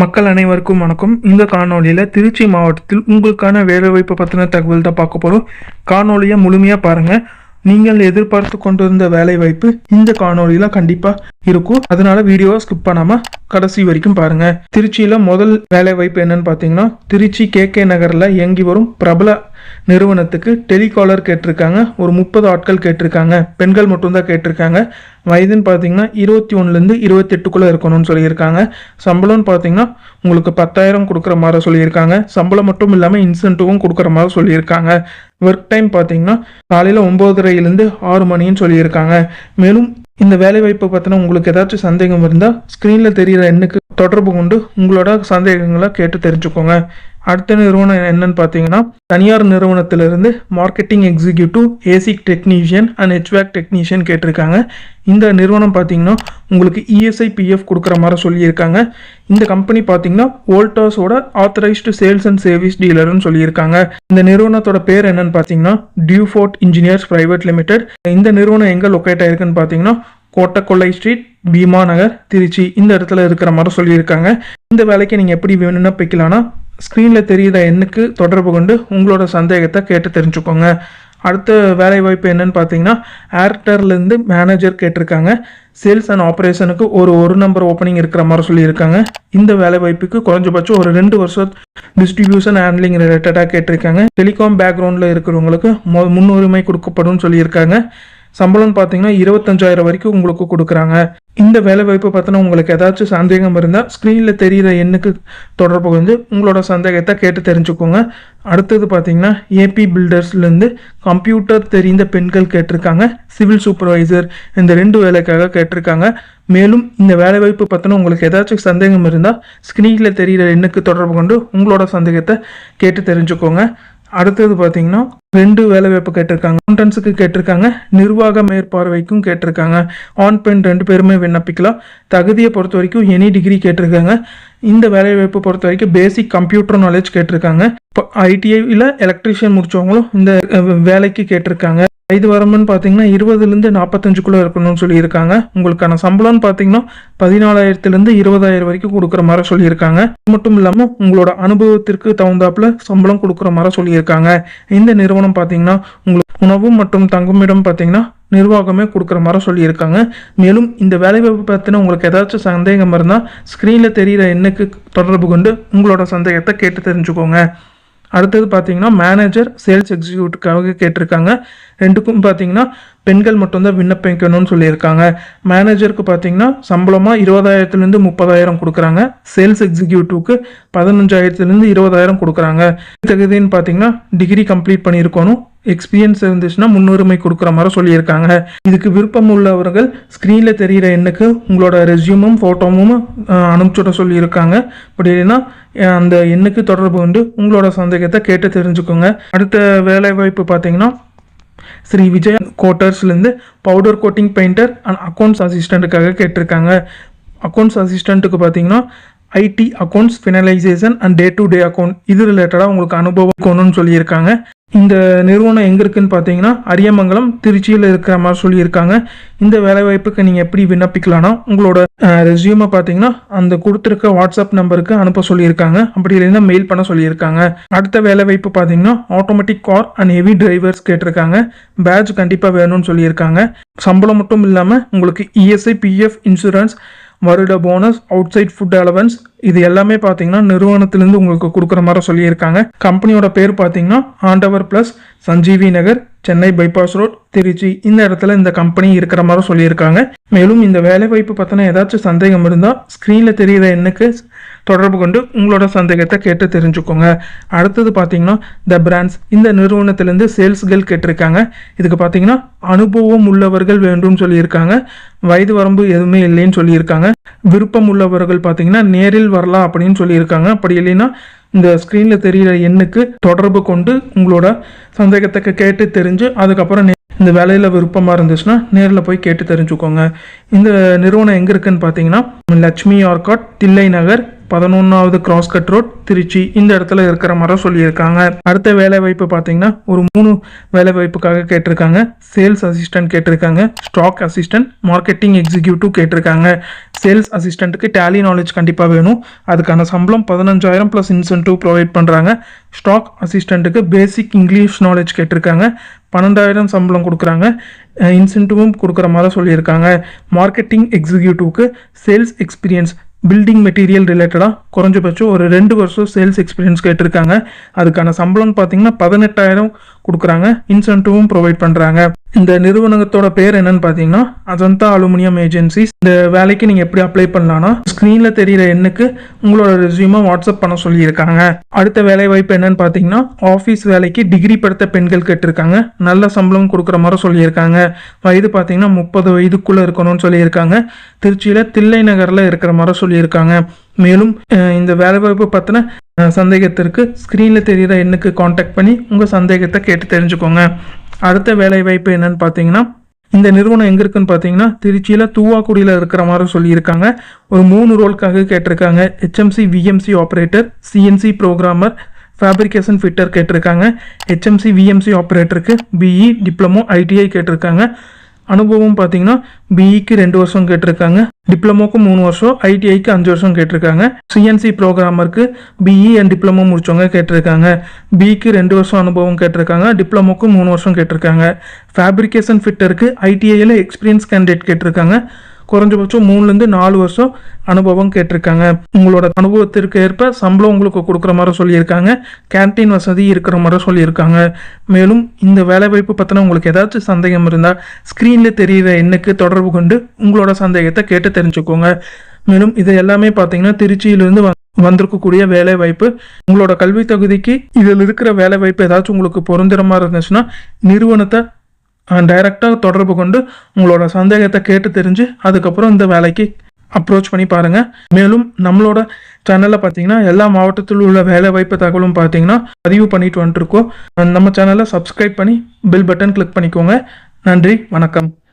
மக்கள் அனைவருக்கும் வணக்கம். இந்த காணொளியில் திருச்சி மாவட்டத்தில் உங்களுக்கான வேலைவாய்ப்பு பற்றின தகவல் தான் பார்க்க போகிறோம் காணொளியை முழுமையாக பாருங்கள் நீங்கள் எதிர்பார்த்து கொண்டிருந்த வேலைவாய்ப்பு இந்த காணொளியில் கண்டிப்பாக இருக்கும். அதனால வீடியோவை ஸ்கிப் பண்ணாமல் கடைசி வரைக்கும் பாருங்கள் திருச்சியில் முதல் வேலைவாய்ப்பு என்னன்னு பார்த்தீங்கன்னா திருச்சி கே கே நகரில் இயங்கி வரும் பிரபல நிறுவனத்துக்கு டெலிகாலர் கேட்டிருக்காங்க. ஒரு முப்பது ஆட்கள் கேட்டிருக்காங்க. பெண்கள் மட்டும்தான் கேட்டிருக்காங்க. வயதுன்னு பார்த்தீங்கன்னா இருபத்தி ஒன்றுலேருந்து இருபத்தெட்டுக்குள்ளே இருக்கணும்னு சொல்லியிருக்காங்க. சம்பளம்னு பார்த்தீங்கன்னா உங்களுக்கு பத்தாயிரம் கொடுக்குற மாதிரி சொல்லியிருக்காங்க. சம்பளம் மட்டும் இல்லாமல் இன்சென்டிவும் கொடுக்குற மாதிரி சொல்லியிருக்காங்க. ஒர்க் டைம் பார்த்தீங்கன்னா காலையில் ஒம்போதரைலேருந்து ஆறு மணின்னு சொல்லியிருக்காங்க. மேலும் இந்த வேலைவாய்ப்பை பற்றின உங்களுக்கு ஏதாச்சும் சந்தேகம் இருந்தால் ஸ்க்ரீனில் தெரிகிற எண்ணுக்கு தொடர்பு கொண்டு உங்களோட சந்தேகங்களை கேட்டு தெரிஞ்சுக்கோங்க. அடுத்த நிறுவனம் என்னன்னு பார்த்தீங்கன்னா தனியார் நிறுவனத்திலிருந்து marketing executive AC technician and HVAC technician கேட்டிருக்காங்க. இந்த நிறுவனம் பார்த்தீங்கன்னா உங்களுக்கு இஎஸ்ஐ பிஎஃப் கொடுக்குற மாதிரி சொல்லியிருக்காங்க. இந்த கம்பெனி பார்த்தீங்கன்னா வோல்டாஸோட ஆத்தரைஸ்டு சேல்ஸ் அண்ட் சர்வீஸ் டீலர்னு சொல்லியிருக்காங்க. இந்த நிறுவனத்தோட பேர் என்னன்னு பார்த்தீங்கன்னா டியூஃபோர்ட் இன்ஜினியர்ஸ் பிரைவேட் லிமிடெட் இந்த நிறுவனம் எங்கே லொக்கேட் ஆயிருக்குன்னு பார்த்தீங்கன்னா கோட்டக்கொள்ளை ஸ்ட்ரீட் பீமா நகர் திருச்சி இந்த இடத்துல இருக்கிற மாதிரி சொல்லியிருக்காங்க. இந்த வேலைக்கு நீங்கள் எப்படி விண்ணப்பிக்கலாம்னா ஸ்க்ரீனில் தெரியுற எண்ணுக்கு தொடர்பு கொண்டு உங்களோட சந்தேகத்தை கேட்டு தெரிஞ்சுக்கோங்க. அடுத்த வேலை வாய்ப்பு என்னன்னு பார்த்தீங்கன்னா ஏர்டர்லேருந்து மேனேஜர் கேட்டிருக்காங்க. சேல்ஸ் அண்ட் ஆப்ரேஷனுக்கு ஒரு ஒரு நம்பர் ஓப்பனிங் இருக்கிற மாதிரி சொல்லியிருக்காங்க. இந்த வேலை வாய்ப்புக்கு குறைஞ்சபட்சம் ஒரு ரெண்டு வருஷம் டிஸ்ட்ரிபியூஷன் ஹேண்ட்லிங் ரிலேட்டடாக கேட்டிருக்காங்க. டெலிகாம் பேக்ரவுண்டில் இருக்கிறவங்களுக்கு முன்னுரிமை கொடுக்கப்படும் சொல்லியிருக்காங்க. சம்பளம்னு பார்த்தீங்கன்னா இருபத்தஞ்சாயிரம் வரைக்கும் உங்களுக்கு கொடுக்குறாங்க. இந்த வேலை வாய்ப்பு பார்த்தினா உங்களுக்கு ஏதாச்சும் சந்தேகம் இருந்தால் ஸ்க்ரீனில் தெரிகிற எண்ணுக்கு தொடர்பு வந்து உங்களோட சந்தேகத்தை கேட்டு தெரிஞ்சுக்கோங்க. அடுத்தது பார்த்தீங்கன்னா ஏபி பில்டர்ஸ்லேருந்து கம்ப்யூட்டர் தெரிந்த பெண்கள் கேட்டிருக்காங்க. சிவில் சூப்பர்வைசர் இந்த ரெண்டு வேலைக்காக கேட்டிருக்காங்க. மேலும் இந்த வேலைவாய்ப்பு பற்றின உங்களுக்கு ஏதாச்சும் சந்தேகம் இருந்தால் ஸ்க்ரீனில் தெரிகிற எண்ணுக்கு தொடர்பு கொண்டு உங்களோட சந்தேகத்தை கேட்டு தெரிஞ்சுக்கோங்க. அடுத்தது பார்த்தீங்கன்னா ரெண்டு வேலை வாய்ப்பு கேட்டிருக்காங்க. அக்கௌண்டன்ஸுக்கு கேட்டிருக்காங்க. நிர்வாக மேற்பார்வைக்கும் கேட்டிருக்காங்க. ஆண் பெண் ரெண்டு பேருமே விண்ணப்பிக்கலாம். தகுதியை பொறுத்த வரைக்கும் எனி டிகிரி கேட்டிருக்காங்க. இந்த வேலை வாய்ப்பு பொறுத்த வரைக்கும் பேசிக் கம்ப்யூட்டர் நாலேஜ் கேட்டிருக்காங்க. இப்போ ஐடிஐயில் எலக்ட்ரீஷியன் முடிச்சவங்களும் இந்த வேலைக்கு கேட்டிருக்காங்க. வயது வரம்புன்னு பார்த்தீங்கன்னா இருபதுலேருந்து நாற்பத்தஞ்சுக்குள்ளே இருக்கணும்னு சொல்லியிருக்காங்க. உங்களுக்கான சம்பளம்னு பார்த்தீங்கன்னா பதினாலாயிரத்துலேருந்து இருபதாயிரம் வரைக்கும் கொடுக்குற மாதிரி சொல்லியிருக்காங்க. அது மட்டும் இல்லாமல் உங்களோட அனுபவத்திற்கு தகுந்தாப்புல சம்பளம் கொடுக்குற மாதிரி சொல்லியிருக்காங்க. இந்த நிறுவனம் பார்த்தீங்கன்னா உங்களுக்கு உணவு மற்றும் தங்குமிடம் பார்த்தீங்கன்னா நிர்வாகமே கொடுக்குற மாதிரி சொல்லியிருக்காங்க. மேலும் இந்த வேலைவாய்ப்பு பற்றின உங்களுக்கு ஏதாச்சும் சந்தேகம் இருந்தால் ஸ்க்ரீனில் தெரிகிற எண்ணுக்கு தொடர்பு கொண்டு உங்களோட சந்தேகத்தை கேட்டு தெரிஞ்சுக்கோங்க. அடுத்தது பார்த்தீங்கன்னா மேனேஜர் சேல்ஸ் எக்ஸிக்யூட்டிவ்க்காக கேட்டிருக்காங்க. ரெண்டுக்கும் பார்த்தீங்கன்னா பெண்கள் மட்டும்தான் விண்ணப்பிக்கணும்னு சொல்லியிருக்காங்க. மேனேஜருக்கு பார்த்தீங்கன்னா சம்பளமாக இருபதாயிரத்துலேருந்து முப்பதாயிரம் கொடுக்குறாங்க. சேல்ஸ் எக்ஸிக்யூட்டிவ்க்கு பதினஞ்சாயிரத்துலேருந்து இருபதாயிரம் கொடுக்குறாங்க. தகுதின்னு பார்த்தீங்கன்னா டிகிரி கம்ப்ளீட் பண்ணியிருக்கணும். எக்ஸ்பீரியன்ஸ் இருந்துச்சுன்னா முன்னுரிமை கொடுக்குற மாதிரி சொல்லியிருக்காங்க. இதுக்கு விருப்பம் உள்ளவர்கள் ஸ்க்ரீனில் தெரிகிற எண்ணுக்கு உங்களோட ரெஸ்யூமும் ஃபோட்டோவும் அனுப்பிச்சுட சொல்லியிருக்காங்க. அப்படி இல்லைன்னா அந்த எண்ணுக்கு தொடர்பு கொண்டு உங்களோட சந்தேகத்தை கேட்டு தெரிஞ்சுக்கோங்க. அடுத்த வேலைவாய்ப்பு பார்த்தீங்கன்னா Sri Vijay கோட்டர்ஸ்லேருந்து powder coating painter and accounts அசிஸ்டண்ட்டுக்காக கேட்டிருக்காங்க. அக்கௌண்ட்ஸ் அசிஸ்டண்ட்டுக்கு பார்த்தீங்கன்னா IT accounts finalisation and day to day account இது ரிலேட்டடாக உங்களுக்கு அனுபவம் கொணுன்னு சொல்லியிருக்காங்க. இந்த நிறுவனம் எங்கே இருக்குன்னு பார்த்தீங்கன்னா அரியமங்கலம் திருச்சியில் இருக்கிற மாதிரி சொல்லியிருக்காங்க. இந்த வேலைவாய்ப்புக்கு நீங்கள் எப்படி விண்ணப்பிக்கலாம்னா உங்களோட ரெஸ்யூமை பார்த்தீங்கன்னா அந்த கொடுத்துருக்க வாட்ஸ்அப் நம்பருக்கு அனுப்ப சொல்லியிருக்காங்க. அப்படி இல்லைன்னா மெயில் பண்ண சொல்லியிருக்காங்க. அடுத்த வேலைவாய்ப்பு பார்த்தீங்கன்னா automatic car and heavy drivers கேட்டிருக்காங்க. பேட்ச் கண்டிப்பாக வேணும்னு சொல்லியிருக்காங்க. சம்பளம் மட்டும் இல்லாமல் உங்களுக்கு இஎஸ்ஐ பிஎஃப் இன்சூரன்ஸ் வருட bonus outside food allowance இது எல்லாமே பார்த்தீங்கன்னா நிறுவனத்திலேருந்து உங்களுக்கு கொடுக்குற மாதிரி சொல்லியிருக்காங்க. கம்பெனியோட பேர் பார்த்தீங்கன்னா Andavar plus Sanjeevi Nagar Chennai bypass road Trichy. இந்த இடத்துல இந்த கம்பெனி இருக்கிற மாதிரி சொல்லியிருக்காங்க. மேலும் இந்த வேலைவாய்ப்பு பற்றின ஏதாச்சும் சந்தேகம் இருந்தால் ஸ்க்ரீனில் தெரிகிற எண்ணுக்கு தொடர்பு கொண்டு உங்களோட சந்தேகத்தை கேட்டு தெரிஞ்சுக்கோங்க. அடுத்தது பார்த்தீங்கன்னா த பிராண்ட்ஸ் இந்த நிறுவனத்திலேருந்து சேல்ஸ்கள் கேட்டிருக்காங்க. இதுக்கு பார்த்தீங்கன்னா அனுபவம் உள்ளவர்கள் வேண்டும் சொல்லியிருக்காங்க. வயது வரம்பு எதுவுமே இல்லைன்னு சொல்லியிருக்காங்க. விருப்பம் உள்ளவர்கள் பார்த்தீங்கன்னா நேரில் வரலாம் அப்படின்னு சொல்லியிருக்காங்க. அப்படி இல்லைன்னா இந்த ஸ்க்ரீனில் தெரிகிற எண்ணுக்கு தொடர்பு கொண்டு உங்களோட சந்தேகத்தை கேட்டு தெரிஞ்சு அதுக்கப்புறம் இந்த வேலையில் விருப்பமாக இருந்துச்சுன்னா நேரில் போய் கேட்டு தெரிஞ்சுக்கோங்க. இந்த நிறுவனம் எங்கே இருக்குன்னு பார்த்தீங்கன்னா லட்சுமி ஆர்காட் தில்லை நகர் பதினொன்றாவது கிராஸ் கட் ரோட் திருச்சி. இந்த இடத்துல இருக்கிற மாதிரி சொல்லியிருக்காங்க. அடுத்த வேலை வாய்ப்பு பார்த்தீங்கன்னா ஒரு மூணு வேலை வாய்ப்புக்காக கேட்டிருக்காங்க. சேல்ஸ் அசிஸ்டன்ட் கேட்டிருக்காங்க. ஸ்டாக் அசிஸ்டன்ட் மார்க்கெட்டிங் எக்ஸிக்யூட்டிவ் கேட்டிருக்காங்க. சேல்ஸ் அசிஸ்டண்ட்டுக்கு டேலி நாலேஜ் கண்டிப்பாக வேணும். அதுக்கான சம்பளம் பதினஞ்சாயிரம் ப்ளஸ் இன்சென்டிவ் ப்ரொவைட் பண்ணுறாங்க ஸ்டாக் அசிஸ்டண்ட்டுக்கு பேசிக் இங்கிலீஷ் நாலேஜ் கேட்டிருக்காங்க. பன்னெண்டாயிரம் சம்பளம் கொடுக்குறாங்க. இன்சென்டிவும் கொடுக்குற மாதிரி சொல்லியிருக்காங்க. மார்க்கெட்டிங் எக்ஸிக்யூட்டிவ்க்கு சேல்ஸ் எக்ஸ்பீரியன்ஸ் பில்டிங் மெட்டீரியல் ரிலேட்டடாக குறைஞ்சபட்சம் ஒரு ரெண்டு வருஷம் சேல்ஸ் எக்ஸ்பீரியன்ஸ் கேட்டிருக்காங்க. அதுக்கான சம்பளம்னு பார்த்தீங்கன்னா பதினெட்டாயிரம் கொடுக்குறாங்க. இன்சென்டிவும் ப்ரொவைட் பண்ணுறாங்க இந்த நிறுவனத்தோட பேர் என்னன்னு பார்த்தீங்கன்னா அஜந்தா அலுமினியம் ஏஜென்சிஸ். இந்த வேலைக்கு நீங்கள் எப்படி அப்ளை பண்ணலாம்னா ஸ்க்ரீனில் தெரியிற எண்ணுக்கு உங்களோட ரெஸ்யூமை வாட்ஸ்அப் பண்ண சொல்லியிருக்காங்க. அடுத்த வேலை வாய்ப்பு என்னன்னு பார்த்தீங்கன்னா ஆஃபீஸ் வேலைக்கு டிகிரி படித்த பெண்கள் கேட்டிருக்காங்க. நல்ல சம்பளம் கொடுக்குற மாதிரி சொல்லியிருக்காங்க. வயது பார்த்தீங்கன்னா முப்பது வயதுக்குள்ளே இருக்கணும்னு சொல்லியிருக்காங்க. திருச்சியில் தில்லை நகரில் இருக்கிற மாதிரி சொல்லியிருக்காங்க. மேலும் இந்த வேலைவாய்ப்பு பற்றின சந்தேகத்திற்கு ஸ்க்ரீனில் தெரிகிற எண்ணுக்கு காண்டாக்ட் பண்ணி உங்கள் சந்தேகத்தை கேட்டு தெரிஞ்சுக்கோங்க. அடுத்த வேலைவாய்ப்பு என்னன்னு பார்த்தீங்கன்னா இந்த நிறுவனம் எங்கே இருக்குன்னு பார்த்தீங்கன்னா திருச்சியில் தூவாக்குடியில் இருக்கிற மாதிரி சொல்லியிருக்காங்க. ஒரு மூணு ரோலுக்காக கேட்டிருக்காங்க. HMC VMC operator CNC programmer fabrication fitter கேட்டிருக்காங்க. ஹெச்எம்சி விஎம்சி ஆப்ரேட்டருக்கு பிஇ டிப்ளமோ ஐடிஐ கேட்டிருக்காங்க. அனுபவம் பார்த்தீங்கன்னா பிஇக்கு ரெண்டு வருஷம் கேட்டிருக்காங்க. டிப்ளமோக்கு மூணு வருஷம் ஐடிஐக்கு அஞ்சு வருஷம் கேட்டிருக்காங்க. சிஎன்சி ப்ரோக்ராமருக்கு பிஇ அண்ட் டிப்ளமோ முடிச்சவங்க கேட்டிருக்காங்க. பிஇக்கு ரெண்டு வருஷம் அனுபவம் கேட்டிருக்காங்க. டிப்ளமோக்கு மூணு வருஷம் கேட்டிருக்காங்க. ஃபேப்ரிகேஷன் ஃபிட்டருக்கு ஐடிஐயில் எக்ஸ்பீரியன்ஸ் கேண்டிடேட் கேட்டிருக்காங்க. குறைஞ்சபட்சம் மூணுலேருந்து நாலு வருஷம் அனுபவம் கேட்டிருக்காங்க. உங்களோட அனுபவத்திற்கு ஏற்ப சம்பளம் உங்களுக்கு கொடுக்குற மாதிரி சொல்லியிருக்காங்க. கேன்டீன் வசதி இருக்கிற மாதிரி சொல்லியிருக்காங்க. மேலும் இந்த வேலைவாய்ப்பு பற்றின உங்களுக்கு ஏதாச்சும் சந்தேகம் இருந்தால் ஸ்க்ரீனில் தெரிகிற எண்ணுக்கு தொடர்பு கொண்டு உங்களோட சந்தேகத்தை கேட்டு தெரிஞ்சுக்கோங்க. மேலும் இது எல்லாமே பார்த்தீங்கன்னா திருச்சியிலிருந்து வந்திருக்கக்கூடிய வேலை வாய்ப்பு. உங்களோட கல்வி தகுதிக்கு இதில் இருக்கிற வேலை வாய்ப்பு ஏதாச்சும் உங்களுக்கு பொருந்துகிற மாதிரி இருந்துச்சுன்னா நிறுவனத்தை டைரெக்டாக தொடர்பு கொண்டு உங்களோட சந்தேகத்தை கேட்டு தெரிஞ்சு அதுக்கப்புறம் இந்த வேலைக்கு அப்ரோச் பண்ணி பாருங்க. மேலும் நம்மளோட சேனலில் பார்த்தீங்கன்னா எல்லா மாவட்டத்தில் உள்ள வேலை வாய்ப்பு தகவலும் பார்த்தீங்கன்னா பதிவு பண்ணிட்டு வந்துட்டுருக்கோம். நம்ம சேனலை சப்ஸ்கிரைப் பண்ணி பில் பட்டன் கிளிக் பண்ணிக்கோங்க. நன்றி வணக்கம்.